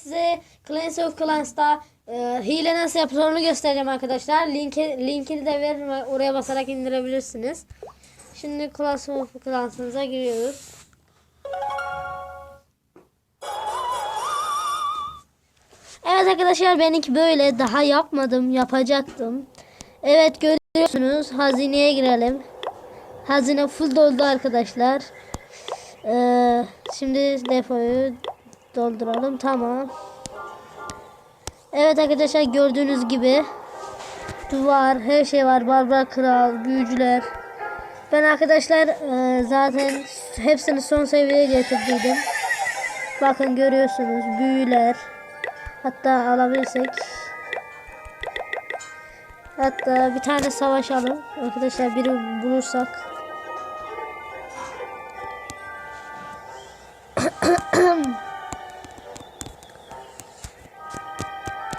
size Clans of Clans'ta e, hile nasıl yapılır onu göstereceğim arkadaşlar. Linki, linkini de veririm ve oraya basarak indirebilirsiniz. Şimdi Clans of Clans'ımıza giriyoruz. Evet arkadaşlar benimki böyle daha yapmadım yapacaktım. Evet görüyorsunuz hazineye girelim. Hazine full doldu arkadaşlar. Ee, şimdi depoyu dolduralım tamam. Evet arkadaşlar gördüğünüz gibi duvar her şey var barbar kral büyücüler. Ben arkadaşlar e, zaten hepsini son seviyeye getirdiydim. Bakın görüyorsunuz büyüler. Hatta alabilirsek. Hatta bir tane savaşalım. Arkadaşlar biri bulursak.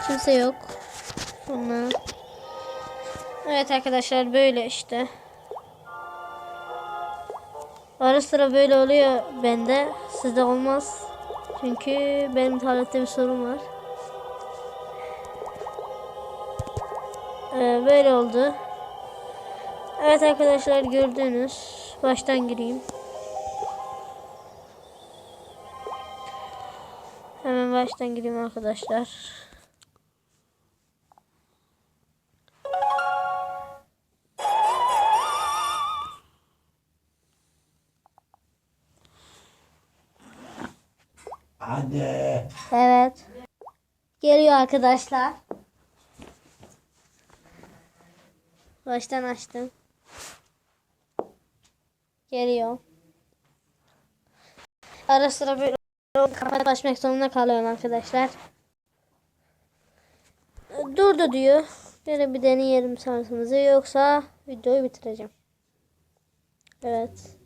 Kimse yok. Sonra. Evet arkadaşlar böyle işte. Ara sıra böyle oluyor bende. Sizde olmaz. Çünkü benim tablette bir sorun var. Ee, böyle oldu. Evet arkadaşlar gördüğünüz. Baştan gireyim. Hemen baştan gireyim arkadaşlar. Anne. Evet. Geliyor arkadaşlar. Baştan açtım. Geliyor. Ara sıra böyle kapat açmak zorunda kalıyorum arkadaşlar. Durdu diyor. Böyle bir deneyelim şansımızı yoksa videoyu bitireceğim. Evet.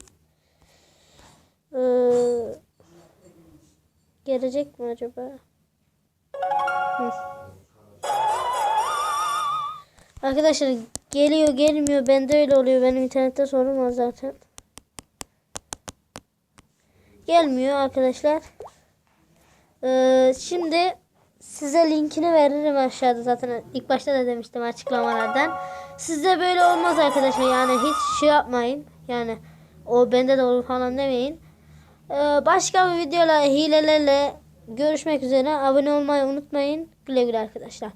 Ee, gelecek mi acaba? Arkadaşlar geliyor gelmiyor. Bende öyle oluyor. Benim internette sorun var zaten. Gelmiyor arkadaşlar. Ee, şimdi size linkini veririm aşağıda zaten ilk başta da demiştim açıklamalardan. Sizde böyle olmaz arkadaşlar yani hiç şey yapmayın. Yani o bende de olur falan demeyin. Ee, başka bir videola hilelerle görüşmek üzere. Abone olmayı unutmayın. Güle güle arkadaşlar.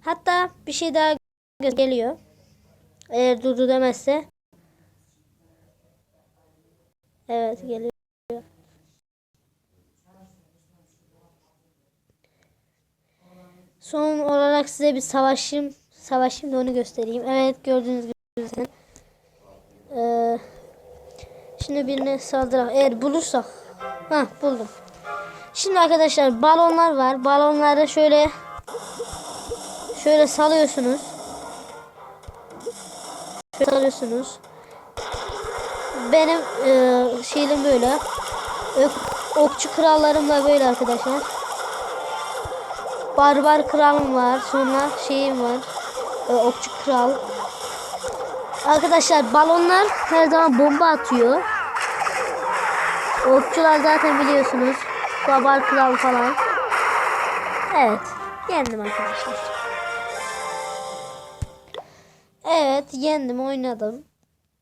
Hatta bir şey daha geliyor. Eğer durdu demezse. Evet geliyor. Son olarak size bir savaşım savaşım da onu göstereyim. Evet gördüğünüz gibi şimdi birine saldırak eğer bulursak. Ha buldum. Şimdi arkadaşlar balonlar var. Balonları şöyle şöyle salıyorsunuz. Şöyle salıyorsunuz. Benim e, şeyim böyle. Ok- okçu krallarım da böyle arkadaşlar. Barbar kralım var. Sonra şeyim var. E, okçu kral. Arkadaşlar balonlar her zaman bomba atıyor. Okçular zaten biliyorsunuz. Barbar kral falan. Evet. Yendim arkadaşlar. Evet yendim oynadım.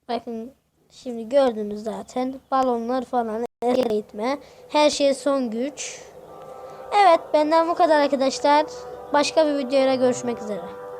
Bakın şimdi gördünüz zaten. Balonlar falan. Geri gitme. Her şey son güç. Evet benden bu kadar arkadaşlar. Başka bir videoyla görüşmek üzere.